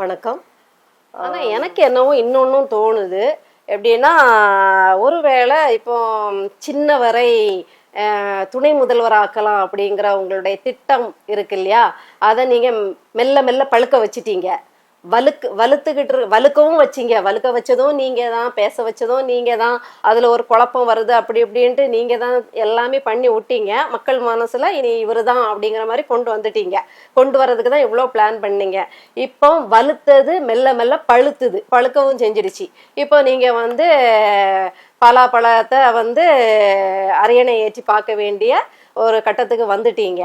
வணக்கம். ஆனால் எனக்கு என்னவோ இன்னொன்றும் தோணுது. எப்படின்னா ஒருவேளை இப்போ சின்ன வரை துணை முதல்வராக்கலாம் அப்படிங்கிற உங்களுடைய திட்டம் இருக்கு இல்லையா? அதை நீங்கள் மெல்ல மெல்ல பழுக்க வச்சிட்டீங்க. வலுக்கு வலுத்துக்கிட்டு வலுக்கவும் வச்சீங்க. வலுக்க வச்சதும் நீங்கள் தான் பேச வச்சதும் நீங்கள் தான். அதில் ஒரு குழப்பம் வருது அப்படி இப்படின்ட்டு நீங்கள் தான் எல்லாமே பண்ணி விட்டீங்க. மக்கள் மனசில் இனி இவர் தான் அப்படிங்கிற மாதிரி கொண்டு வந்துட்டீங்க. கொண்டு வர்றதுக்கு தான் இவ்வளோ பிளான் பண்ணீங்க. இப்போ வலுத்தது மெல்ல மெல்ல பழுத்துது. பழுக்கவும் செஞ்சிடுச்சு. இப்போ நீங்கள் வந்து பலாப்பழத்தை வந்து அரியணை ஏற்றி பார்க்க வேண்டிய ஒரு கட்டத்துக்கு வந்துட்டீங்க.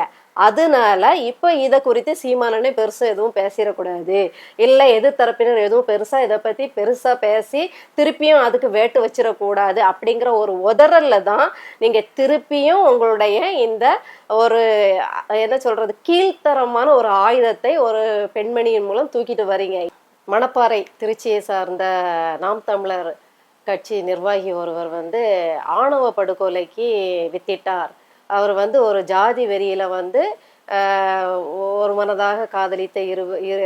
அதனால இப்போ இதை குறித்து சீமானனே பெருசாக எதுவும் பேசிடக்கூடாது. இல்லை எதிர்த்தரப்பினர் எதுவும் பெருசாக இதை பற்றி பெருசாக பேசி திருப்பியும் அதுக்கு வேட்டு வச்சிடக்கூடாது அப்படிங்கிற ஒரு உதறல்ல தான் நீங்கள் திருப்பியும் உங்களுடைய இந்த ஒரு என்ன சொல்கிறது கீழ்த்தரமான ஒரு ஆயுதத்தை ஒரு பெண்மணியின் மூலம் தூக்கிட்டு வரீங்க. மணப்பாறை திருச்சியை சார்ந்த நாம் தமிழர் கட்சி நிர்வாகி ஒருவர் வந்து ஆணவ படுகொலைக்கு வித்திட்டார். அவர் வந்து ஒரு ஜாதி வெறியில் வந்து ஒரு மனதாக காதலித்த இரு இரு-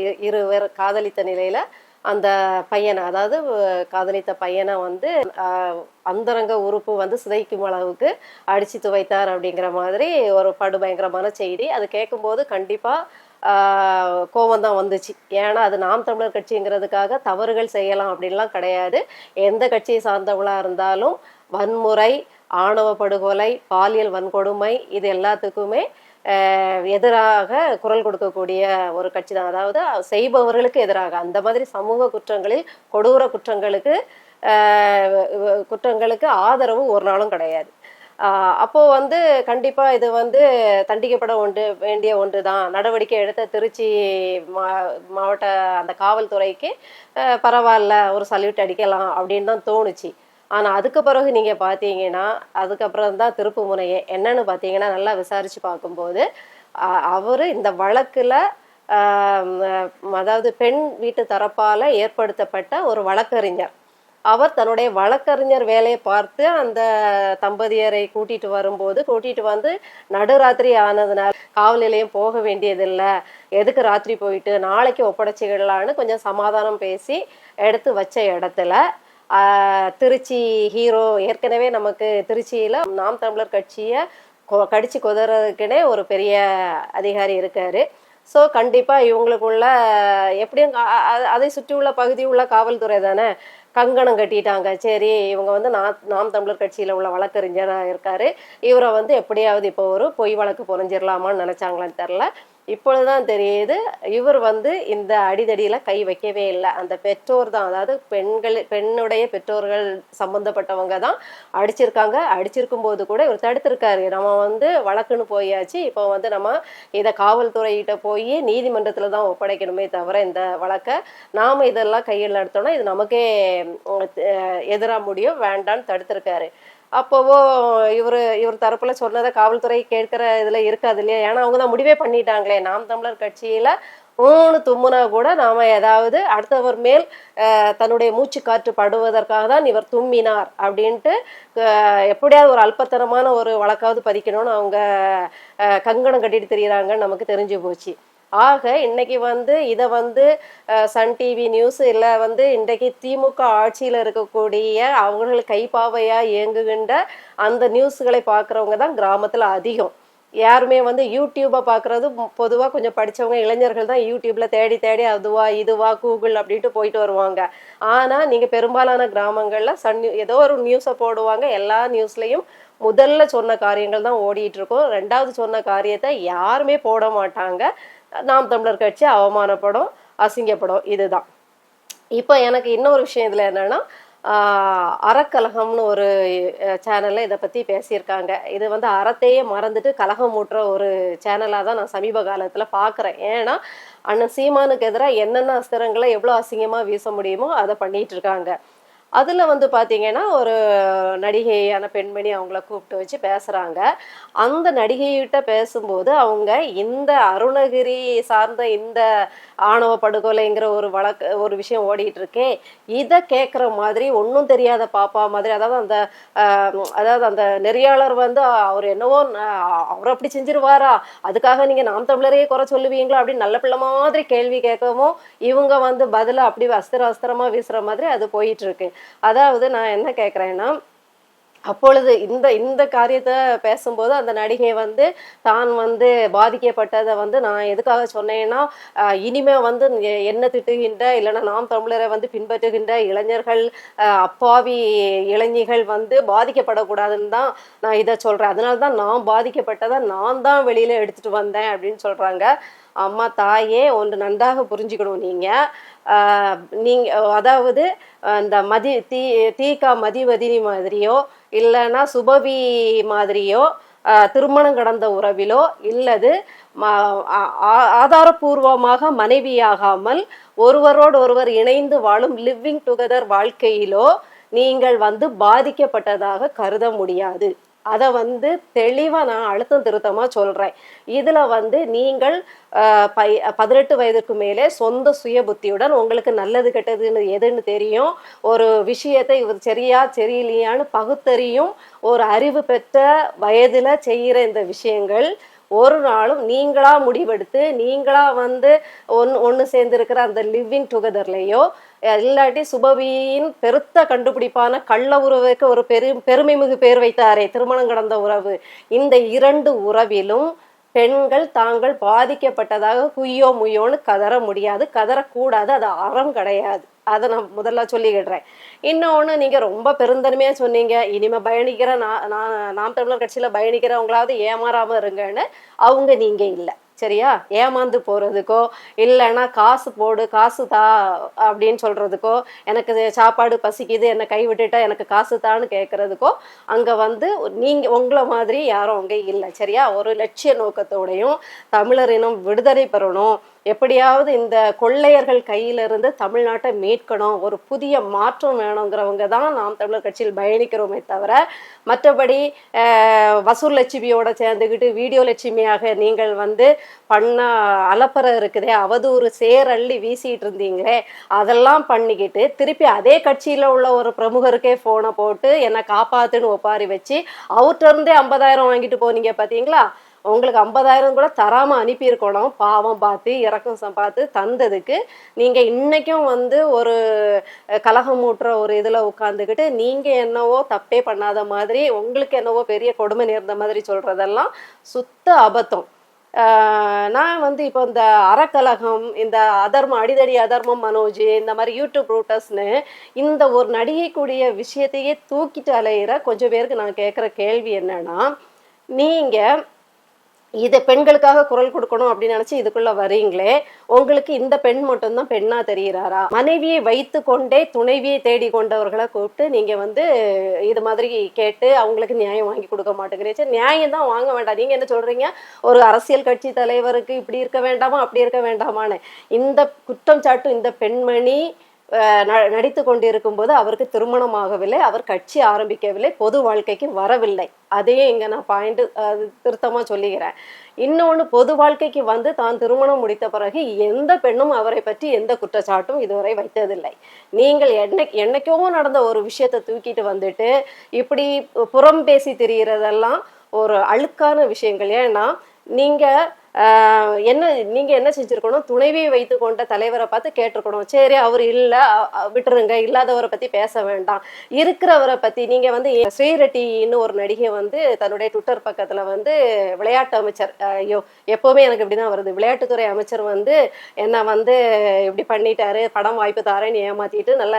இரு- இருவர் காதலித்த நிலையில் அந்த பையனை அதாவது காதலித்த பையனை வந்து அந்தரங்க உறுப்பு வந்து சிதைக்கும் அளவுக்கு அடித்து துவைத்தார் அப்படிங்கிற மாதிரி ஒரு படுபயங்கரமான செய்தி. அது கேட்கும்போது கண்டிப்பாக கோவம் தான் வந்துச்சு. ஏன்னா அது நாம் தமிழர் கட்சிங்கிறதுக்காக தவறுகள் செய்யலாம் அப்படின்லாம் கிடையாது. எந்த கட்சியை சார்ந்தவளாக இருந்தாலும் வன்முறை ஆணவ படுகொலை பாலியல் வன்கொடுமை இது எல்லாத்துக்குமே எதிராக குரல் கொடுக்கக்கூடிய ஒரு கட்சி தான் அதாவது செய்பவர்களுக்கு எதிராக. அந்த மாதிரி சமூக குற்றங்களில் கொடூர குற்றங்களுக்கு குற்றங்களுக்கு ஆதரவு ஒரு நாளும் கிடையாது. அப்போ வந்து கண்டிப்பா இது வந்து தண்டிக்கப்பட ஒன்று வேண்டிய ஒன்று தான் நடவடிக்கை எடுத்த திருச்சி மா மாவட்ட அந்த காவல்துறைக்கு பரவாயில்ல ஒரு சல்யூட் அடிக்கலாம் அப்படின்னு தான் தோணுச்சு. ஆனால் அதுக்கு பிறகு நீங்கள் பார்த்தீங்கன்னா அதுக்கப்புறம் தான் திருப்பு முனையே என்னன்னு பார்த்தீங்கன்னா நல்லா விசாரிச்சு பார்க்கும்போது அவர் இந்த வழக்கில் அதாவது பெண் வீட்டு தரப்பால் ஏற்படுத்தப்பட்ட ஒரு வழக்கறிஞர். அவர் தன்னுடைய வழக்கறிஞர் வேலையை பார்த்து அந்த தம்பதியரை கூட்டிட்டு வரும்போது கூட்டிட்டு வந்து நடுராத்திரி ஆனதுனால காவல் நிலையம் போக வேண்டியதில்லை. எதுக்கு ராத்திரி போயிட்டு நாளைக்கு ஒப்படைச்சிக்கலான்னு கொஞ்சம் சமாதானம் பேசி எடுத்து வச்ச இடத்துல திருச்சி ஹீரோ ஏற்கனவே நமக்கு திருச்சியில் நாம் தமிழர் கட்சியை கொ- கடிச்சு குதறதுக்குனே ஒரு பெரிய அதிகாரி இருக்காரு. ஸோ கண்டிப்பாக இவங்களுக்குள்ள எப்படியும் அதை சுற்றி உள்ள பகுதி உள்ள காவல்துறை தானே கங்கணம் கட்டிட்டாங்க. சரி இவங்க வந்து நான் நாம் தமிழர் கட்சியில் உள்ள வழக்கறிஞராக இருக்காரு. இவரை வந்து எப்படியாவது இப்போ ஒரு பொய் வழக்கு புரிஞ்சிடலாமான்னு நினச்சாங்களான்னு தெரில இப்பொழுதுதான் தெரியுது இவர் வந்து இந்த அடிதடியில் கை வைக்கவே இல்லை. அந்த பெற்றோர் தான் அதாவது பெண்கள் பெண்ணுடைய பெற்றோர்கள் சம்மந்தப்பட்டவங்க தான் அடிச்சிருக்காங்க. அடிச்சிருக்கும் போது கூட இவர் தடுத்திருக்காரு. நம்ம வந்து வழக்குன்னு போயாச்சு இப்போ வந்து நம்ம இதை காவல்துறையிட்ட போய் நீதிமன்றத்தில் தான் ஒப்படைக்கணுமே தவிர இந்த வழக்கை நாம் இதெல்லாம் கையில் எடுத்தோம்னா இது நமக்கே எதிராக முடியும் வேண்டான்னு தடுத்திருக்காரு. அப்போவோ இவர் இவர் தரப்புல சொன்னதை காவல்துறை கேட்கிற இதுல இருக்காது இல்லையா? ஏன்னா அவங்க தான் முடிவே பண்ணிட்டாங்களே. நாம் தமிழர் கட்சியில ஊனு தும்முனா கூட நாம ஏதாவது அடுத்தவர் மேல் தன்னுடைய மூச்சு காற்று படுவதற்காக தான் இவர் தும்மினார் அப்படின்ட்டு எப்படியாவது ஒரு அல்பத்தனமான ஒரு வழக்காவது பதிக்கணும்னு அவங்க கங்கணம் கட்டிட்டு தெரியுறாங்கன்னு நமக்கு தெரிஞ்சு போச்சு. ஆக இன்னைக்கு வந்து இதை வந்து சன் டிவி நியூஸ் இல்லை வந்து இன்றைக்கு திமுக ஆட்சியில் இருக்கக்கூடிய அவர்கள் கைப்பாவையாக இயங்குகின்ற அந்த நியூஸ்களை பார்க்குறவங்க தான் கிராமத்தில் அதிகம். யாருமே வந்து யூடியூப்பை பார்க்குறது பொதுவாக கொஞ்சம் படிச்சவங்க இளைஞர்கள் தான் யூடியூப்பில் தேடி தேடி அதுவா இதுவா கூகுள் அப்படின்ட்டு போயிட்டு வருவாங்க. ஆனால் நீங்கள் பெரும்பாலான கிராமங்களில் சன் நியூ- ஏதோ ஒரு நியூஸை போடுவாங்க. எல்லா நியூஸ்லேயும் முதல்ல சொன்ன காரியங்கள் தான் ஓடிட்டு இருக்கும். ரெண்டாவது சொன்ன காரியத்தை யாருமே போட மாட்டாங்க. நாம் தமிழர் கட்சி அவமானப்படும் அசிங்கப்படும் இதுதான். இப்போ எனக்கு இன்னொரு விஷயம் இதில் என்னன்னா அறக்கழகம்னு அறக்கலகம்னு ஒரு சேனலில் இதை பற்றி பேசியிருக்காங்க. இது வந்து அறத்தையே மறந்துட்டு கலகம் ஊட்டுற ஒரு சேனலாக தான் நான் சமீப காலத்தில் பார்க்குறேன். ஏன்னா அண்ணன் சீமானுக்கு எதிராக என்னென்ன அஸ்திரங்களை எவ்வளோ அசிங்கமாக வீச முடியுமோ அதை பண்ணிட்டு இருக்காங்க. அதில் வந்து பார்த்தீங்கன்னா ஒரு நடிகையான பெண்மணி அவங்கள கூப்பிட்டு வச்சு பேசுகிறாங்க அந்த நடிகையிட்ட பேசும்போது அவங்க இந்த அருணகிரி சார்ந்த இந்த ஆணவ படுகொலைங்கிற ஒரு வழக்கு ஒரு விஷயம் ஓடிட்டு இருக்கே இதை கேட்குற மாதிரி ஒன்றும் தெரியாத பாப்பா மாதிரி அதாவது அந்த அதாவது அந்த நெறியாளர் வந்து அவர் என்னவோ அவர் அப்படி செஞ்சிருவாரா? அதுக்காக நீங்கள் நாம் தமிழரையே குறை சொல்லுவீங்களா? அப்படின்னு நல்ல பிள்ளை மாதிரி கேள்வி கேட்கவும் இவங்க வந்து பதிலாக அப்படி அஸ்திர அஸ்திரமாக வீசுகிற மாதிரி அது போயிட்டு இருக்கு அதாவது நான் என்ன கேட்குறேன்னா அப்பொழுது இந்த இந்த காரியத்தை பேசும்போது அந்த நடிகை வந்து தான் வந்து பாதிக்கப்பட்டதை வந்து நான் எதுக்காக சொன்னேன்னா இனிமே வந்து என்ன திட்டுகின்ற இல்லைன்னா நாம் தமிழரை வந்து பின்பற்றுகின்ற இளைஞர்கள் அப்பாவி இளைஞர்கள் வந்து பாதிக்கப்படக்கூடாதுன்னு தான் நான் இதை சொல்கிறேன் அதனால தான் நான் பாதிக்கப்பட்டதை நான் தான் வெளியில் எடுத்துகிட்டு வந்தேன் அப்படின்னு சொல்கிறாங்க அம்மா தாயே ஒன்று நன்றாக புரிஞ்சுக்கணும் நீங்கள் நீங்கள் அதாவது அந்த மதி தீ தீகா மதிவதினி மாதிரியோ இல்லைன்னா சுபவி மாதிரியோ திருமணம் கடந்த உறவிலோ இல்லது ஆதாரபூர்வமாக மனைவியாகாமல் ஒருவரோடு ஒருவர் இணைந்து வாழும் லிவிங் டுகெதர் வாழ்க்கையிலோ நீங்கள் வந்து பாதிக்கப்பட்டதாக கருத முடியாது. அதை வந்து தெளிவாக நான் அழுத்தம் திருத்தமாக சொல்கிறேன் இதில் வந்து நீங்கள் பை பதினெட்டு வயதுக்கு மேலே சொந்த சுய புத்தியுடன் உங்களுக்கு நல்லது கெட்டதுன்னு எதுன்னு தெரியும். ஒரு விஷயத்தை இவர் சரியா சரியில்லையான்னு பகுத்தறியும் ஒரு அறிவு பெற்ற வயதில் செய்கிற இந்த விஷயங்கள் ஒரு நாளும் நீங்களா முடிவெடுத்து நீங்களா வந்து ஒன் ஒன்று சேர்ந்துருக்கிற அந்த லிவிங் டுகெதர்லேயோ இல்லாட்டி சுபவியின் பெருத்த கண்டுபிடிப்பான கள்ள உறவுக்கு ஒரு பெரு பெருமை மிகு பேர் வைத்தாரே. திருமணம் கடந்த உறவு. இந்த இரண்டு உறவிலும் பெண்கள் தாங்கள் பாதிக்கப்பட்டதாக குய்யோ முய்யோன்னு கதற முடியாது. கதறக்கூடாது. அது அறம் கிடையாது. அதை நான் முதல்ல சொல்லிக்கிடுறேன். இன்னொன்று நீங்கள் ரொம்ப பெருந்தன்மையாக சொன்னீங்க. இனிமே பயணிக்கிற நான் நான் நாம் தமிழர் கட்சியில் பயணிக்கிறவங்களாவது ஏமாறாமல் இருங்கன்னு. அவங்க நீங்கள் இல்லை. சரியா? ஏமாந்து போகிறதுக்கோ இல்லைன்னா காசு போடு காசு தா அப்படின்னு சொல்கிறதுக்கோ எனக்கு இது சாப்பாடு பசிக்குது என்னை கைவிட்டுட்டா எனக்கு காசு தான்னு கேட்குறதுக்கோ அங்கே வந்து நீங்கள் உங்களை மாதிரி யாரும் அங்கே இல்லை சரியா? ஒரு லட்சிய நோக்கத்தோடையும் தமிழரினம் விடுதலை பெறணும். எப்படியாவது இந்த கொள்ளையர்கள் கையிலிருந்து தமிழ்நாட்டை மீட்கணும் ஒரு புதிய மாற்றம் வேணுங்கிறவங்க தான் நாம் தமிழர் கட்சியில் பயணிக்கிறோமே தவிர மற்றபடி வசூல் லட்சுமியோட சேர்ந்துக்கிட்டு வீடியோ லட்சுமியாக நீங்கள் வந்து பண்ண அலப்பறை இருக்குதே அவதூறு சேரள்ளி வீசிட்டு இருந்தீங்களே அதெல்லாம் பண்ணிக்கிட்டு திருப்பி அதே கட்சியில் உள்ள ஒரு பிரமுகருக்கே ஃபோனை போட்டு என்னை காப்பாத்துன்னு ஒப்பாரி வச்சு அவர்கிட்ட இருந்தே ஐம்பதாயிரம் வாங்கிட்டு போனீங்க பார்த்தீங்களா உங்களுக்கு ஐம்பதாயிரம் கூட தராம அனுப்பியிருக்கணும். பாவம் பார்த்து இறக்கம் பார்த்து தந்ததுக்கு நீங்க இன்னைக்கும் வந்து ஒரு கலகம் மூட்டுற ஒரு இதுல உட்காந்துக்கிட்டு நீங்க என்னவோ தப்பே பண்ணாத மாதிரி உங்களுக்கு என்னவோ பெரிய கொடுமை நேர்ந்த மாதிரி சொல்றதெல்லாம் சுத்த அபத்தம். நான் வந்து இப்போ இந்த அறக்கலகம் இந்த அதர்மம் அடிதடி அதர்மம் மனோஜ் இந்த மாதிரி யூடியூப் ரூட்டர்ஸ்னு இந்த ஒரு நடிகைக்குரிய விஷயத்தையே தூக்கிட்டு அலையிற கொஞ்சம் பேருக்கு நான் கேட்குற கேள்வி என்னன்னா நீங்கள் இதை பெண்களுக்காக குரல் கொடுக்கணும் அப்படின்னு நினைச்சு இதுக்குள்ள வரீங்களே உங்களுக்கு இந்த பெண் மட்டும்தான் பெண்ணா தெரிகிறாரா மனைவியை வைத்து கொண்டே துணைவியை தேடி கொண்டவர்களை கூப்பிட்டு நீங்க வந்து இது மாதிரி கேட்டு அவங்களுக்கு நியாயம் வாங்கி கொடுக்க மாட்டேங்கிறீச்சு சரி, நியாயம் தான் வாங்க வேண்டாம். நீங்க என்ன சொல்றீங்க? ஒரு அரசியல் கட்சி தலைவருக்கு இப்படி இருக்க வேண்டாமா? அப்படி இருக்க வேண்டாமான்னு. இந்த குற்றம் சாட்டும் இந்த பெண்மணி நடித்து கொண்டிருக்கும் போது அவருக்கு திருமணமாகவில்லை அவர் கட்சி ஆரம்பிக்கவில்லை பொது வாழ்க்கைக்கு வரவில்லை. அதையே இங்கே நான் பாயிண்ட் திருத்தமாக சொல்லிக்கிறேன். இன்னொன்று பொது வாழ்க்கைக்கு வந்து தான் திருமணம் முடித்த பிறகு எந்த பெண்ணும் அவரை பற்றி எந்த குற்றச்சாட்டும் இதுவரை வைத்ததில்லை. நீங்கள் என்ன என்னைக்கோ நடந்த ஒரு விஷயத்தை தூக்கிட்டு வந்துட்டு இப்படி புறம் பேசி திரிகிறதெல்லாம் ஒரு அழுக்கான விஷயங்கள். ஏன்னா நீங்கள் என்ன நீங்க என்ன செஞ்சிருக்கணும்? துணைவியை வைத்து கொண்ட தலைவரை பார்த்து கேட்டிருக்கணும். சரி அவர் இல்ல விட்டுருங்க இல்லாதவரை பத்தி பேச வேண்டாம். இருக்கிறவரை பத்தி நீங்க வந்து ஸ்ரீரெட்டின்னு ஒரு நடிகை வந்து தன்னுடைய ட்விட்டர் பக்கத்துல வந்து விளையாட்டு அமைச்சர் ஐயோ எப்பவுமே எனக்கு இப்படிதான் வருது. விளையாட்டுத்துறை அமைச்சர் வந்து என்ன வந்து இப்படி பண்ணிட்டாரு படம் வாய்ப்பு தாரேன்னு ஏமாத்திட்டு நல்ல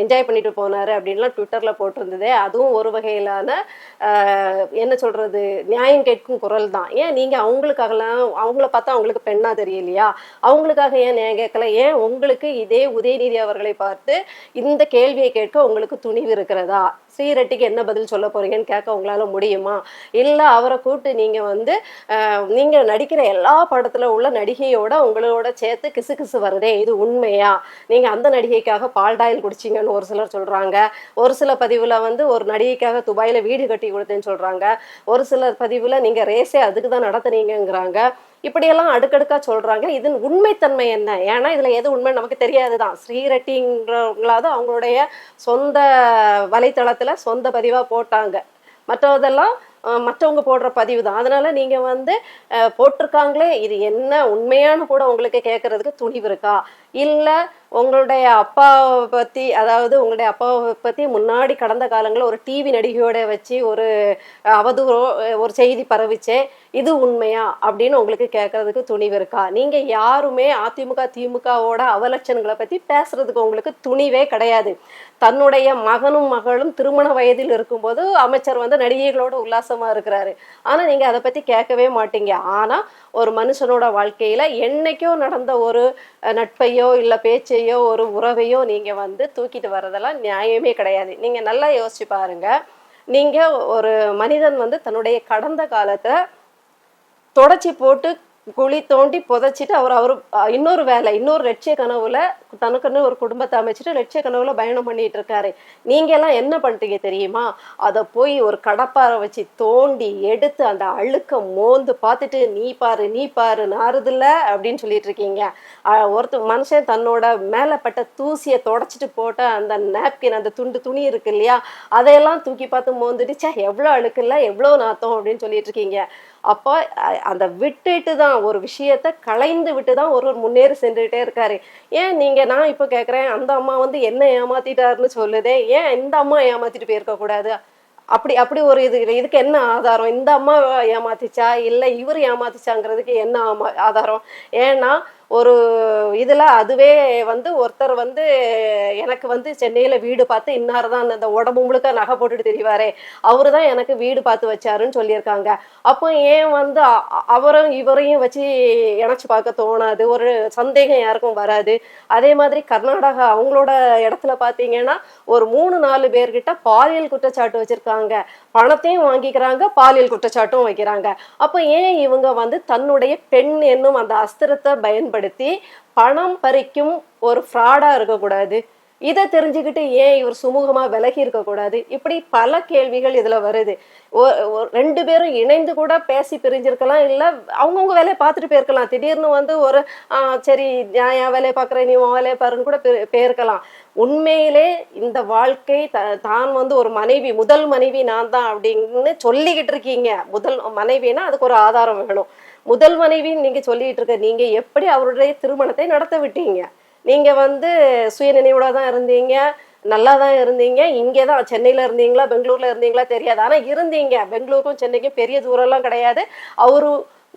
என்ஜாய் பண்ணிட்டு போனாரு அப்படின்லாம் ட்விட்டர்ல போட்டிருந்ததே. அதுவும் ஒரு வகையிலான என்ன சொல்றது நியாயம் கேட்கும் குரல் தான். ஏன்? நீங்க அவங்களுக்காகலாம் அவங்கள பார்த்தா அவங்களுக்கு பெண்ணா தெரியலையா? அவங்களுக்காக ஏன் நியாயம் கேட்கல? ஏன் உங்களுக்கு இதே உதயநிதி அவர்களை பார்த்து இந்த கேள்வியை கேட்க உங்களுக்கு துணிவு இருக்கிறதா? ஸ்ரீரெட்டிக்கு என்ன பதில் சொல்ல போறீங்கன்னு கேட்க உங்களால முடியுமா? இல்லை அவரை கூப்பிட்டு நீங்க வந்து நீங்கள் நீங்க நடிக்கிற எல்லா படத்துல உள்ள நடிகையோட உங்களோட சேர்த்து கிசு கிசு வருதே இது உண்மையா? நீங்க அந்த நடிகைக்காக பால்டாயில் குடிச்சீங்கன்னு கொடுத்தேன்னு ஒரு சிலர் சொல்றாங்க. ஒரு சில பதிவுல வந்து ஒரு நடிகைக்காக துபாயில வீடு கட்டி கொடுத்தேன்னு சொல்றாங்க. ஒரு சிலர் பதிவுல நீங்க ரேஸே அதுக்கு தான் நடத்துனீங்கங்கிறாங்க. இப்படியெல்லாம் அடுக்கடுக்காக சொல்கிறாங்க இதன் உண்மைத்தன்மை என்ன? ஏன்னா இதில் எது உண்மை நமக்கு தெரியாது தான் ஸ்ரீரெட்டிங்கிறவங்களாவது அவங்களுடைய சொந்த வலைத்தளத்தில் சொந்த பதிவாக போட்டாங்க. மற்றதெல்லாம் மற்றவங்க போடுற பதிவு தான். அதனால நீங்க வந்து போட்டிருக்காங்களே இது என்ன உண்மையான கூட உங்களுக்கு கேட்கறதுக்கு துணிவு இருக்கா? இல்ல உங்களுடைய அப்பாவை பத்தி அதாவது உங்களுடைய அப்பாவை பத்தி முன்னாடி கடந்த காலங்களில் ஒரு டிவி நடிகையோட வச்சு ஒரு அவதூறோ ஒரு செய்தி பரவிச்சே இது உண்மையா? அப்படின்னு உங்களுக்கு கேட்கறதுக்கு துணிவு இருக்கா? நீங்க யாருமே அதிமுக திமுகவோட அவலட்சணங்களை பத்தி பேசுறதுக்கு உங்களுக்கு துணிவே கிடையாது. தன்னுடைய மகனும் மகளும் திருமண வயதில் இருக்கும்போது அமைச்சர் வந்து நடிகைகளோட உல்லாசமாக இருக்கிறாரு. ஆனால் நீங்கள் அதை பற்றி கேட்கவே மாட்டீங்க. ஆனால் ஒரு மனுஷனோட வாழ்க்கையில் என்றைக்கோ நடந்த ஒரு நட்பையோ இல்லை பேச்சையோ ஒரு உறவையோ நீங்கள் வந்து தூக்கிட்டு வர்றதெல்லாம் நியாயமே கிடையாது. நீங்கள் நல்லா யோசிச்சு பாருங்க. நீங்கள் ஒரு மனிதன் வந்து தன்னுடைய கடந்த காலத்தை தொடச்சி போட்டு குழி தோண்டி புதைச்சிட்டு அவர் அவர் இன்னொரு வேலை இன்னொரு லட்சிய கனவுல தனக்குன்னு ஒரு குடும்பத்தை அமைச்சிட்டு லட்சிய கனவுல பயணம் பண்ணிட்டு இருக்காரு. நீங்க எல்லாம் என்ன பண்ணிட்டீங்க தெரியுமா? அதை போய் ஒரு கடப்பாரை வச்சு தோண்டி எடுத்து அந்த அழுக்க மோந்து பார்த்துட்டு நீ பாரு நீ பாரு நாறுதில்ல அப்படின்னு சொல்லிட்டு இருக்கீங்க. அஹ், ஒருத்தர் மனுஷன் தன்னோட மேலப்பட்ட தூசியை தொடச்சிட்டு போட்ட அந்த நாப்கின் அந்த துண்டு துணி இருக்கு இல்லையா? அதையெல்லாம் தூக்கி பார்த்து மோந்துட்டு எவ்வளோ அழுக்கு இல்லை எவ்வளோ நாத்தம் அப்படின்னு சொல்லிட்டு இருக்கீங்க. அப்போ அந்த விட்டுட்டு தான் ஒரு விஷயத்த களைந்து விட்டு தான் ஒரு ஒரு முன்னேறி சென்றுகிட்டே இருக்காரு. ஏன் நீங்க நான் இப்போ கேட்குறேன் அந்த அம்மா வந்து என்ன ஏமாத்திட்டாருன்னு சொல்லுதே ஏன் இந்த அம்மா ஏமாத்திட்டு போயிருக்க கூடாது? அப்படி அப்படி ஒரு இது இதுக்கு என்ன ஆதாரம்? இந்த அம்மா ஏமாத்திச்சா? இல்லை இவர் ஏமாத்திச்சாங்கிறதுக்கு என்ன ஆமா- ஆதாரம்? ஏன்னா ஒரு இதில் அதுவே வந்து ஒருத்தர் வந்து எனக்கு வந்து சென்னையில் வீடு பார்த்து இன்னார் தான் அந்த உடம்பு முழுக்க நகை போட்டுட்டு தெரிவாரே. அவரு தான் எனக்கு வீடு பார்த்து வச்சாருன்னு சொல்லியிருக்காங்க. அப்போ ஏன் வந்து அவரும் இவரையும் வச்சு இணைச்சு பார்க்க தோணாது? ஒரு சந்தேகம் யாருக்கும் வராது. அதே மாதிரி கர்நாடகா அவங்களோட இடத்துல பார்த்தீங்கன்னா ஒரு மூணு நாலு பேர்கிட்ட பாலியல் குற்றச்சாட்டு வச்சுருக்காங்க. பணத்தையும் வாங்கிக்கிறாங்க பாலியல் குற்றச்சாட்டும் வைக்கிறாங்க. அப்போ ஏன் இவங்க வந்து தன்னுடைய பெண் என்னும் அந்த அஸ்திரத்தை பயன்படுத்தி பணம் பறிக்கும் ஒரு ஃப்ராடா இருக்கக்கூடாது? இதை தெரிஞ்சுக்கிட்டு ஏன் இவர் சுமூகமா விலகி இருக்கக்கூடாது இப்படி பல கேள்விகள் இதுல வருது. ரெண்டு பேரும் இணைந்து கூட பேசி பிரிஞ்சிருக்கலாம் இல்ல அவங்கவுங்க வேலையை பார்த்துட்டு போயிருக்கலாம். திடீர்னு வந்து ஒரு சரி நான் என் வேலையை பார்க்குறேன் நீ உன் வேலையை பாருன்னு கூட பே- போயிருக்கலாம். உண்மையிலே இந்த வாழ்க்கை த தான் வந்து ஒரு மனைவி முதல் மனைவி நான் தான் அப்படின்னு சொல்லிக்கிட்டு இருக்கீங்க. முதல் மனைவினா அதுக்கு ஒரு ஆதாரம் வேணும். முதல் மனைவின்னு நீங்க சொல்லிட்டு இருக்க நீங்க எப்படி அவருடைய திருமணத்தை நடத்த விட்டீங்க? நீங்கள் வந்து சுய நினைவோட தான் இருந்தீங்க. நல்லா தான் இருந்தீங்க. இங்கே தான் சென்னையில் இருந்தீங்களா பெங்களூரில் இருந்தீங்களா தெரியாது. ஆனால் இருந்தீங்க. பெங்களூருக்கும் சென்னைக்கும் பெரிய தூரம்லாம் கிடையாது. அவரு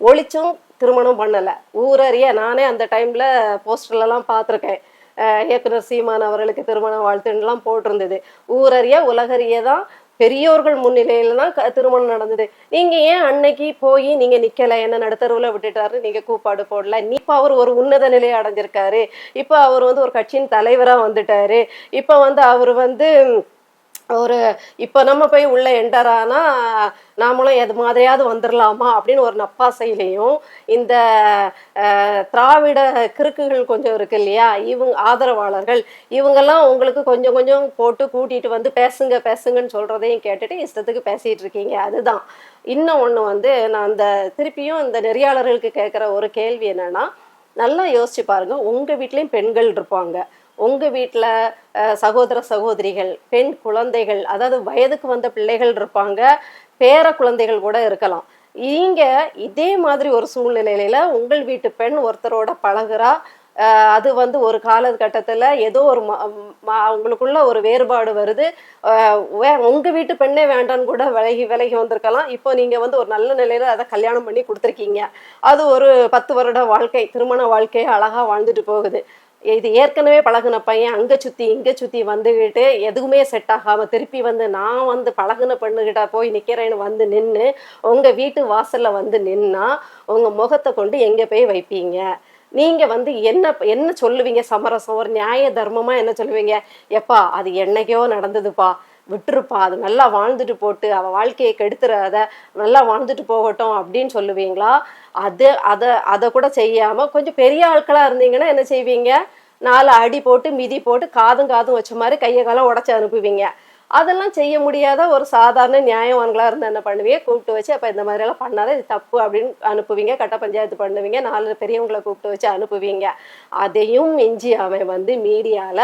ஒழிச்சும் திருமணம் பண்ணலை. ஊரறிய நானே அந்த டைமில் போஸ்டர்லலாம் பார்த்துருக்கேன். இயக்குனர் சீமான் அவர்களுக்கு திருமண வாழ்த்துன்னுலாம் போட்டிருந்தது. ஊரறிய உலகறிய தான் பெரியோர்கள் முன்னிலையில தான் க- திருமணம் நடந்தது. நீங்க ஏன் அன்னைக்கு போய் நீங்க நிக்கல? என்ன நடுத்தருவுல விட்டுட்டாரு நீங்க கூப்பாடு போடல. நீ இப்ப அவர் ஒரு உன்னத நிலையை அடைஞ்சிருக்காரு. இப்ப அவர் வந்து ஒரு கட்சியின் தலைவரா வந்துட்டாரு. இப்ப வந்து அவர் வந்து ஒரு இப்போ நம்ம போய் உள்ளே என்டர் ஆனால் நாமளும் எது மாதிரியாவது வந்துடலாமா அப்படின்னு ஒரு நப்பாசையிலையும் இந்த திராவிட கிறுக்குகள் கொஞ்சம் இருக்கு இல்லையா? இவங்க ஆதரவாளர்கள் இவங்கெல்லாம் உங்களுக்கு கொஞ்சம் கொஞ்சம் போட்டு கூட்டிட்டு வந்து பேசுங்க பேசுங்கன்னு சொல்றதையும் கேட்டுட்டு இஷ்டத்துக்கு பேசிட்டு இருக்கீங்க. அதுதான். இன்னும் ஒன்று வந்து நான் அந்த திருப்பியும் இந்த நெறியாளர்களுக்கு கேட்குற ஒரு கேள்வி என்னன்னா நல்லா யோசிச்சு பாருங்க. உங்க வீட்லேயும் பெண்கள் இருப்பாங்க. உங்கள் வீட்டில் சகோதர சகோதரிகள் பெண் குழந்தைகள் அதாவது வயதுக்கு வந்த பிள்ளைகள் இருப்பாங்க பேர குழந்தைகள் கூட இருக்கலாம். இங்கே இதே மாதிரி ஒரு சூழ்நிலையில உங்கள் வீட்டு பெண் ஒருத்தரோட பழகுறா அது வந்து ஒரு காலகட்டத்தில் ஏதோ ஒரு ம- உங்களுக்குள்ள ஒரு வேறுபாடு வருது. உங்கள் வே- வீட்டு பெண்ணே வேண்டான்னு கூட விலகி விலகி வந்திருக்கலாம். இப்போ நீங்கள் வந்து ஒரு நல்ல நிலையில் அதை கல்யாணம் பண்ணி கொடுத்துருக்கீங்க. அது ஒரு பத்து வருட வாழ்க்கை திருமண வாழ்க்கையை அழகாக வாழ்ந்துட்டு போகுது. இது ஏற்கனவே பழகுன பையன் அங்கே சுற்றி இங்கே சுற்றி வந்துக்கிட்டு எதுவுமே செட் ஆகாமல் திருப்பி வந்து நான் வந்து பழகுன பெண்ணுகிட்ட போய் நிற்கிறேன்னு வந்து நின்று உங்கள் வீட்டு வாசலில் வந்து நின்னா உங்கள் முகத்தை கொண்டு எங்கே போய் வைப்பீங்க? நீங்கள் வந்து என்ன என்ன சொல்லுவீங்க? சமரசம் ஒரு நியாய தர்மமாக என்ன சொல்லுவீங்க? எப்பா அது என்னைக்கோ நடந்ததுப்பா. விட்டுருப்பா. அது நல்லா வாழ்ந்துட்டு போட்டு அவ வாழ்க்கையை கெடுத்துறாத நல்லா வாழ்ந்துட்டு போகட்டும் அப்படின்னு சொல்லுவீங்களா? அது அதை அதை கூட செய்யாம கொஞ்சம் பெரிய ஆட்களா இருந்தீங்கன்னா என்ன செய்வீங்க? நாலு அடி போட்டு மிதி போட்டு காதும் காதும் வச்ச மாதிரி கையை காலம் உடச்சி அனுப்புவீங்க. அதெல்லாம் செய்ய முடியாத ஒரு சாதாரண நியாயவான்களா இருந்தால் என்ன பண்ணுவீங்க? கூப்பிட்டு வச்சு அப்ப இந்த மாதிரி எல்லாம் பண்ணாத இது தப்பு அப்படின்னு அனுப்புவீங்க. கட்ட பஞ்சாயத்து பண்ணுவீங்க. நாலு பெரியவங்களை கூப்பிட்டு வச்சு அனுப்புவீங்க. அதையும் மிஞ்சி அவன் வந்து மீடியால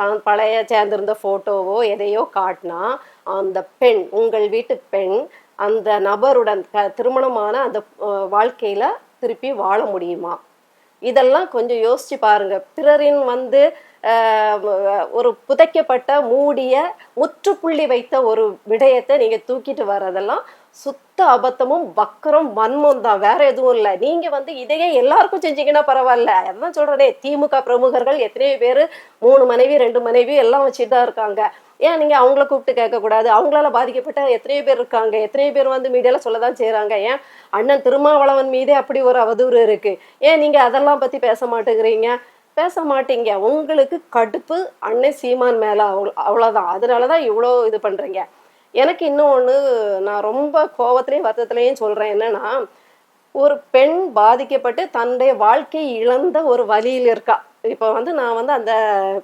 தான் பழைய சேர்ந்திருந்த ஃபோட்டோவோ எதையோ காட்டினா அந்த பெண் உங்கள் வீட்டு பெண் அந்த நபருடன் க- திருமணமான அந்த வாழ்க்கையில் திருப்பி வாழ முடியுமா? இதெல்லாம் கொஞ்சம் யோசிச்சு பாருங்க. பிறரின் வந்து ஒரு புதைக்கப்பட்ட மூடிய முற்றுப்புள்ளி வைத்த ஒரு விடயத்தை நீங்கள் தூக்கிட்டு வர்றதெல்லாம் அபத்தமும் வக்கரம் வன்மம் தான். வேற எதுவும் இல்லை. நீங்க வந்து இதையே எல்லாருக்கும் செஞ்சீங்கன்னா பரவாயில்ல. அதான் சொல்றதே திமுக பிரமுகர்கள் எத்தனையோ பேர் மூணு மனைவி ரெண்டு மனைவி எல்லாம் வச்சுட்டு தான் இருக்காங்க. ஏன் நீங்க அவங்கள கூப்பிட்டு கேட்கக்கூடாது? அவங்களால பாதிக்கப்பட்ட எத்தனையோ பேர் இருக்காங்க. எத்தனையோ பேர் வந்து மீடியால சொல்லதான் செய்கிறாங்க ஏன்? அண்ணன் திருமாவளவன் மீதே அப்படி ஒரு அவதூறு இருக்கு. ஏன் நீங்க அதெல்லாம் பத்தி பேச மாட்டேங்கிறீங்க? பேச மாட்டீங்க. உங்களுக்கு கடுப்பு அன்னை சீமான் மேல அவ்வளோ அவ்வளோதான். அதனாலதான் இவ்வளோ இது பண்றீங்க. எனக்கு இன்னும் ஒன்று நான் ரொம்ப கோவத்திலையும் வருத்தத்திலையும் சொல்கிறேன் என்னன்னா ஒரு பெண் பாதிக்கப்பட்டு தன்னுடைய வாழ்க்கை இழந்த ஒரு வழியில் இருக்கா. இப்போ வந்து நான் வந்து அந்த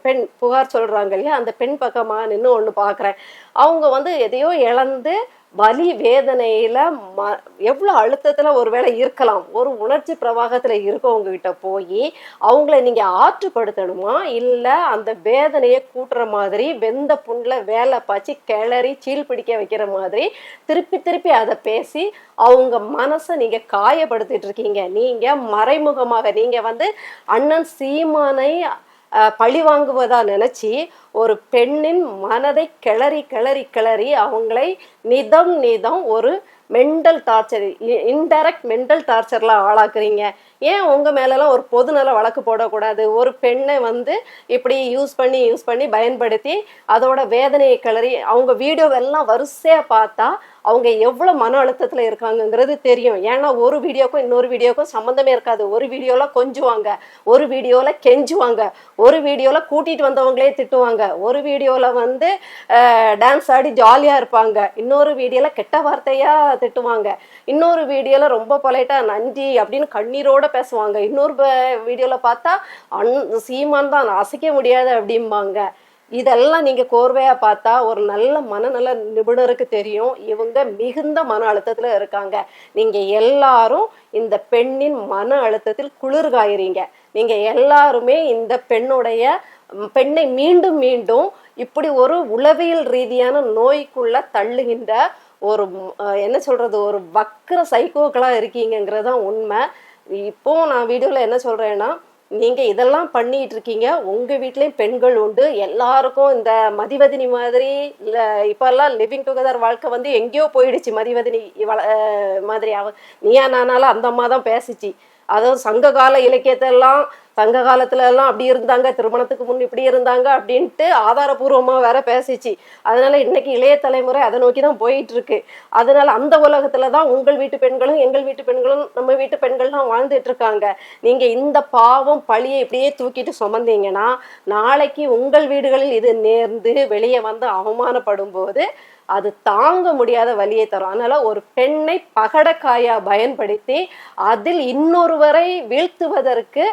பெண் புகார் சொல்கிறாங்க இல்லையா அந்த பெண் பக்கமாக நின்று ஒன்று பார்க்குறேன் அவங்க வந்து எதையோ இழந்து வலி வேதனையில ம எவ்வளோ அழுத்தத்துல ஒருவேளை இருக்கலாம். ஒரு உணர்ச்சி பிரவாகத்துல இருக்கவங்க கிட்ட போய் அவங்கள நீங்க ஆற்றுப்படுத்தணுமா? இல்ல அந்த வேதனையை கூட்டுற மாதிரி வெந்த புண்ணில் வேலை பாய்ச்சி கிளறி சீல் பிடிக்க வைக்கிற மாதிரி திருப்பி திருப்பி அதை பேசி அவங்க மனசை நீங்க காயப்படுத்திட்டு இருக்கீங்க. நீங்க மறைமுகமாக நீங்க வந்து அண்ணன் சீமானை பழி வாங்குவதா நினச்சி ஒரு பெண்ணின் மனதை கிளறி கிளறி கிளறி அவங்களை நிதம் நிதம் ஒரு மென்டல் டார்ச்சர் இன்டைரக்ட் மென்டல் டார்ச்சர்ல ஆளாக்குறீங்க. ஏன் உங்க மேலெல்லாம் ஒரு பொதுநல வழக்கு போடக்கூடாது? ஒரு பெண்ணை வந்து இப்படி யூஸ் பண்ணி யூஸ் பண்ணி பயன்படுத்தி அதோட வேதனையை கிளறி அவங்க வீடியோவெல்லாம் வரிசையா பார்த்தா அவங்க எவ்வளோ மன அழுத்தத்தில் இருக்காங்கங்கிறது தெரியும். ஏன்னா ஒரு வீடியோக்கும் இன்னொரு வீடியோக்கும் சம்மந்தமே இருக்காது. ஒரு வீடியோவில் கொஞ்சுவாங்க ஒரு வீடியோவில் கெஞ்சுவாங்க ஒரு வீடியோவில் கூட்டிகிட்டு வந்தவங்களே திட்டுவாங்க ஒரு வீடியோவில் வந்து டான்ஸ் ஆடி ஜாலியாக இருப்பாங்க இன்னொரு வீடியோவில் கெட்ட வார்த்தையாக திட்டுவாங்க இன்னொரு வீடியோவில் ரொம்ப பொலைட்டாக நன்றி அப்படின்னு கண்ணீரோடு பேசுவாங்க இன்னொரு வீடியோவில் பார்த்தா அன் சீமான் தான் அசைக்க முடியாது அப்படிம்பாங்க. இதெல்லாம் நீங்க கோர்வையா பார்த்தா ஒரு நல்ல மனநல நிபுணருக்கு தெரியும். இவங்க மிகுந்த மன அழுத்தத்துல இருக்காங்க. நீங்க எல்லாரும் இந்த பெண்ணின் மன அழுத்தத்தில் குளிர்காயிறீங்க. நீங்க எல்லாருமே இந்த பெண்ணுடைய பெண்ணை மீண்டும் மீண்டும் இப்படி ஒரு உளவியல் ரீதியான நோய்க்குள்ள தள்ளுகின்ற ஒரு என்ன சொல்றது ஒரு வக்கர சைக்கோக்களா இருக்கீங்கங்கிறது தான் உண்மை. இப்போ நான் வீடியோல என்ன சொல்றேன்னா நீங்க இதெல்லாம் பண்ணிட்டு இருக்கீங்க உங்க வீட்லேயும் பெண்கள் உண்டு. எல்லாருக்கும் இந்த மதிவதினி மாதிரி இல்ல இப்போல்லாம் லிவிங் டுகெதர் வாழ்க்கை வந்து எங்கேயோ போயிடுச்சு. மதிவதினி வள- மாதிரி அவ நீயா நானாலும் அந்த அம்மா தான் பேசிச்சு. அதாவது சங்க கால இலக்கியத்தை எல்லாம் சங்க காலத்துல எல்லாம் அப்படி இருந்தாங்க திருமணத்துக்கு முன் இப்படி இருந்தாங்க அப்படின்ட்டு ஆதாரபூர்வமா வேற பேசிச்சு. அதனால இன்னைக்கு இளைய தலைமுறை அதை நோக்கி தான் போயிட்டு இருக்கு அதனால அந்த உலகத்துல தான் உங்கள் வீட்டு பெண்களும் எங்கள் வீட்டு பெண்களும் நம்ம வீட்டு பெண்கள்லாம் வாழ்ந்துட்டு இருக்காங்க நீங்க இந்த பாவம் பழியை இப்படியே தூக்கிட்டு சுமந்தீங்கன்னா நாளைக்கு உங்கள் வீடுகளில் இது நேர்ந்து வெளியே வந்து அவமானப்படும் போது அது தாங்க முடியாத வழியை தரும். அதனால ஒரு பெண்ணை பகடக்காயா பயன்படுத்தி அதில் இன்னொருவரை வீழ்த்துவதற்கு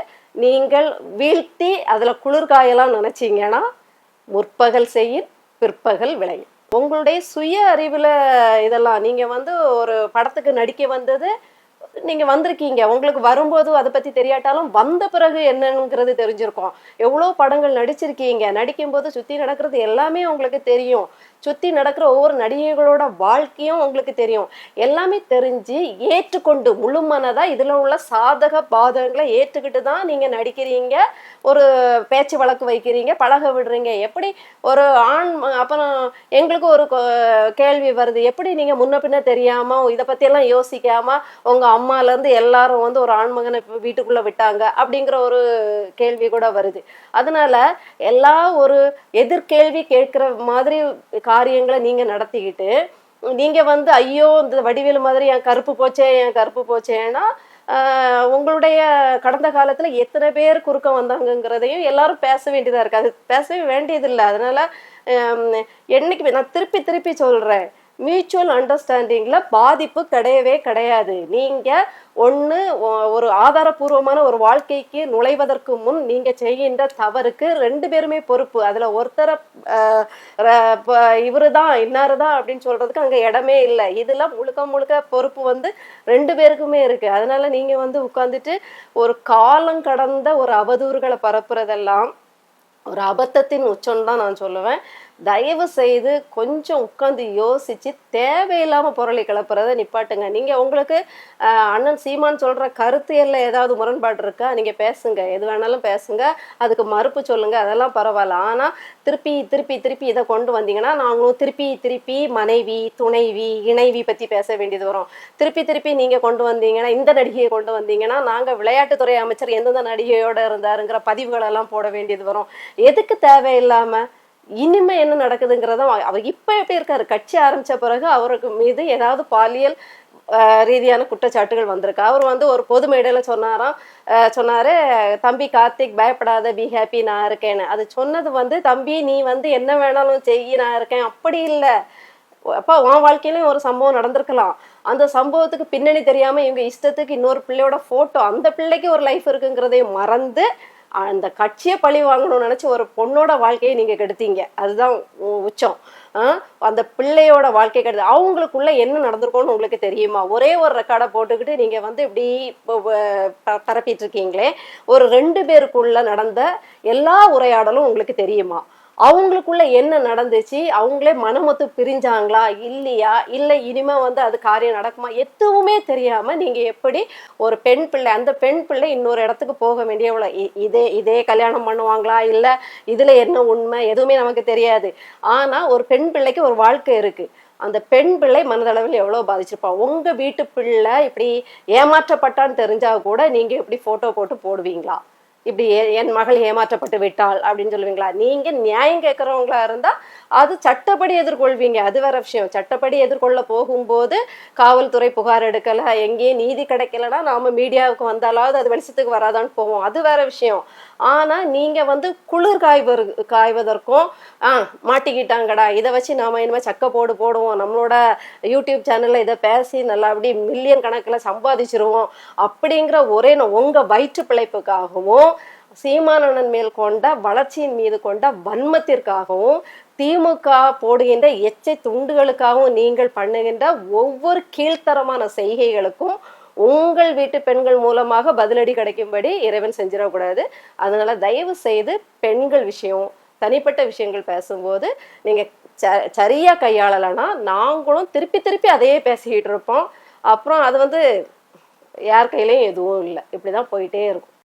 நீங்கள் வீழ்த்தி அதில் குளிர்காயெல்லாம் நினச்சிங்கன்னா முற்பகல் செய்யும் பிற்பகல் விளையும் உங்களுடைய சுய அறிவில் இதெல்லாம் நீங்கள் வந்து ஒரு படத்துக்கு நடிக்க வந்தது நீங்கள் வந்திருக்கீங்க. உங்களுக்கு வரும்போது அதை பற்றி தெரியாட்டாலும் வந்த பிறகு என்னங்கிறது தெரிஞ்சிருக்கும். எவ்வளோ படங்கள் நடிச்சிருக்கீங்க? நடிக்கும்போது சுற்றி நடக்கிறது எல்லாமே உங்களுக்கு தெரியும். சுத்தி நடக்கிற ஒவ்வொரு நடிகைகளோட வாழ்க்கையும் உங்களுக்கு தெரியும். எல்லாமே தெரிஞ்சு ஏற்றுக்கொண்டு முழு மனதா இதுல உள்ள சாதக பாதகங்களை ஏற்றுக்கிட்டு தான் நீங்க நடிக்கிறீங்க. ஒரு பேச்சு வழக்கு வைக்கிறீங்க பழக விடுறீங்க. எப்படி ஒரு ஆண் அப்புறம் எங்களுக்கு ஒரு கேள்வி வருது. எப்படி நீங்க முன்ன பின்ன தெரியாம இதை பத்தி எல்லாம் யோசிக்காம உங்க அம்மால இருந்து எல்லாரும் வந்து ஒரு ஆண்மகனை வீட்டுக்குள்ளே வீட்டுக்குள்ள விட்டாங்க அப்படிங்கிற ஒரு கேள்வி கூட வருது. அதனால எல்லா ஒரு எதிர்கேள்வி கேட்கிற மாதிரி காரியங்களை நீங்க நடத்திக்கிட்டு நீங்க வந்து ஐயோ இந்த வடிவேலு மாதிரி என் கருப்பு போச்சே என் கருப்பு போச்சேன்னா உங்களுடைய கடந்த காலத்துல எத்தனை பேர் குறுக்க வந்தாங்கங்கிறதையும் எல்லாரும் பேச வேண்டியதா இருக்கு. அது பேசவே வேண்டியதில்லை. அதனால என்னைக்கு நான் திருப்பி திருப்பி சொல்றேன். மியூச்சுவல் அண்டர்ஸ்டாண்டிங்கில் பாதிப்பு கிடையவே கிடையாது. நீங்கள் ஒன்று ஒரு ஆதாரபூர்வமான ஒரு வாழ்க்கைக்கு நுழைவதற்கு முன் நீங்கள் செய்கின்ற தவறுக்கு ரெண்டு பேருமே பொறுப்பு. அதில் ஒருத்தரை இவரு தான் இன்னாரு தான் அப்படின்னு சொல்கிறதுக்கு அங்கே இடமே இல்லை. இதெல்லாம் முழுக்க முழுக்க பொறுப்பு வந்து ரெண்டு பேருக்குமே இருக்குது அதனால நீங்கள் வந்து உட்காந்துட்டு ஒரு காலம் கடந்த ஒரு அவதூறுகளை பரப்புறதெல்லாம் ஒரு அபத்தத்தின் உச்சம் தான் நான் சொல்லுவேன். தயவு செய்து கொஞ்சம் உட்காந்து யோசிச்சு தேவையில்லாம பொருளை கிளப்புறதை நிப்பாட்டுங்க. நீங்க உங்களுக்கு அண்ணன் சீமான் சொல்ற கருத்து எல்லாம் ஏதாவது முரண்பாடு இருக்கா? நீங்க பேசுங்க. எது வேணாலும் பேசுங்க. அதுக்கு மறுப்பு சொல்லுங்க. அதெல்லாம் பரவாயில்ல. ஆனா திருப்பி திருப்பி திருப்பி இதை கொண்டு வந்தீங்கன்னா நாங்களும் திருப்பி திருப்பி மனைவி துணைவி இணைவி பத்தி பேச வேண்டியது வரும். திருப்பி திருப்பி நீங்க கொண்டு வந்தீங்கன்னா இந்த நடிகையை கொண்டு வந்தீங்கன்னா நாங்க விளையாட்டுத்துறை அமைச்சர் எந்தெந்த நடிகையோட இருந்தாருங்கிற பதிவுகள் எல்லாம் போட வேண்டியது வரும். எதுக்கு தேவையில்லாம இனிமே என்ன நடக்குதுங்கிறத அவர் இப்போ எப்படி இருக்காரு? கட்சி ஆரம்பித்த பிறகு அவருக்கு மீது ஏதாவது பாலியல் ரீதியான குற்றச்சாட்டுகள் வந்திருக்கு. அவர் வந்து ஒரு பொது மேடையில் சொன்னாராம் சொன்னார் சொன்னாரு தம்பி கார்த்திக் பயப்படாத பி ஹாப்பி நான் இருக்கேன்னு. அது சொன்னது வந்து தம்பி நீ வந்து என்ன வேணாலும் செய்ய நான் இருக்கேன். அப்படி இல்லை. அப்பா உன் வாழ்க்கையிலையும் ஒரு சம்பவம் நடந்திருக்கலாம். அந்த சம்பவத்துக்கு பின்னணி தெரியாமல் இவங்க இஷ்டத்துக்கு இன்னொரு பிள்ளையோட ஃபோட்டோ அந்த பிள்ளைக்கு ஒரு லைஃப் இருக்குங்கிறதையும் மறந்து அந்த கட்சியை பழி வாங்கணும்னு நினச்சி ஒரு பொண்ணோட வாழ்க்கையை நீங்கள் கெடுத்தீங்க. அதுதான் உச்சம். அந்த பிள்ளையோட வாழ்க்கை கெடுத்து அவங்களுக்குள்ள என்ன நடந்திருக்கும்னு உங்களுக்கு தெரியுமா? ஒரே ஒரு ரெக்கார்டை போட்டுக்கிட்டு நீங்கள் வந்து இப்படி இப்போ, ப- பரப்பிட்டு இருக்கீங்களே. ஒரு ரெண்டு பேருக்குள்ள நடந்த எல்லா உரையாடலும் உங்களுக்கு தெரியுமா? அவங்களுக்குள்ள என்ன நடந்துச்சு? அவங்களே மனமொத்து பிரிஞ்சாங்களா? இல்லையா? இல்லை இனிமே வந்து அது காரியம் நடக்குமா? எதுவுமே தெரியாம நீங்க எப்படி ஒரு பெண் பிள்ளை அந்த பெண் பிள்ளை இன்னொரு இடத்துக்கு போக வேண்டியவள இ- இதே இதே கல்யாணம் பண்ணுவாங்களா? இல்ல இதுல என்ன உண்மை? எதுவுமே நமக்கு தெரியாது. ஆனா ஒரு பெண் பிள்ளைக்கு ஒரு வாழ்க்கை இருக்கு. அந்த பெண் பிள்ளை மனதளவில் எவ்வளோ பாதிச்சிருப்பா? உங்க வீட்டு பிள்ளை இப்படி ஏமாற்றப்பட்டான்னு தெரிஞ்சா கூட நீங்க இப்படி போட்டோ போட்டு போடுவீங்களா? இப்படி என் மகள் ஏமாற்றப்பட்டு விட்டாள் அப்படின்னு சொல்லுவீங்களா? நீங்க நியாயம் கேட்கறவங்களா இருந்தா அது சட்டப்படி எதிர்கொள்வீங்க. அது வேற விஷயம். சட்டப்படி எதிர்கொள்ள போகும்போது காவல்துறை புகார் எடுக்கல எங்கேயும் நீதி கிடைக்கலன்னா நாம மீடியாவுக்கு வந்தாலாவது அது வெளிச்சத்துக்கு வராதான்னு போவோம். அது வேற விஷயம். ஆனால் நீங்கள் வந்து குளிர் காய்வர் காய்வதற்கும் ஆ மாட்டிக்கிட்டாங்கடா. இதை வச்சு நாம் இனிமேல் சக்க போடு போடுவோம். நம்மளோட யூடியூப் சேனலில் இதை பேசி நல்லா அப்படி மில்லியன் கணக்கில் சம்பாதிச்சிருவோம். அப்படிங்கிற ஒரே உங்கள் வயிற்று பிழைப்புக்காகவும் சீமானந்தன் மேல் கொண்ட வளர்ச்சியின் மீது கொண்ட வன்மத்திற்காகவும் திமுக போடுகின்ற எச்சை துண்டுகளுக்காகவும் நீங்கள் பண்ணுகின்ற ஒவ்வொரு கீழ்த்தரமான செய்கைகளுக்கும் உங்கள் வீட்டு பெண்கள் மூலமாக பதிலடி கிடைக்கும்படி இறைவன் செஞ்சிடக்கூடாது. அதனால தயவு செய்து பெண்கள் விஷயம் தனிப்பட்ட விஷயங்கள் பேசும்போது நீங்க ச- சரியா கையாளலைன்னா நாங்களும் திருப்பி திருப்பி அதையே பேசிக்கிட்டு இருப்போம். அப்புறம் அது வந்து யார் கையிலையும் எதுவும் இல்லை. இப்படிதான் போயிட்டே இருக்கும்.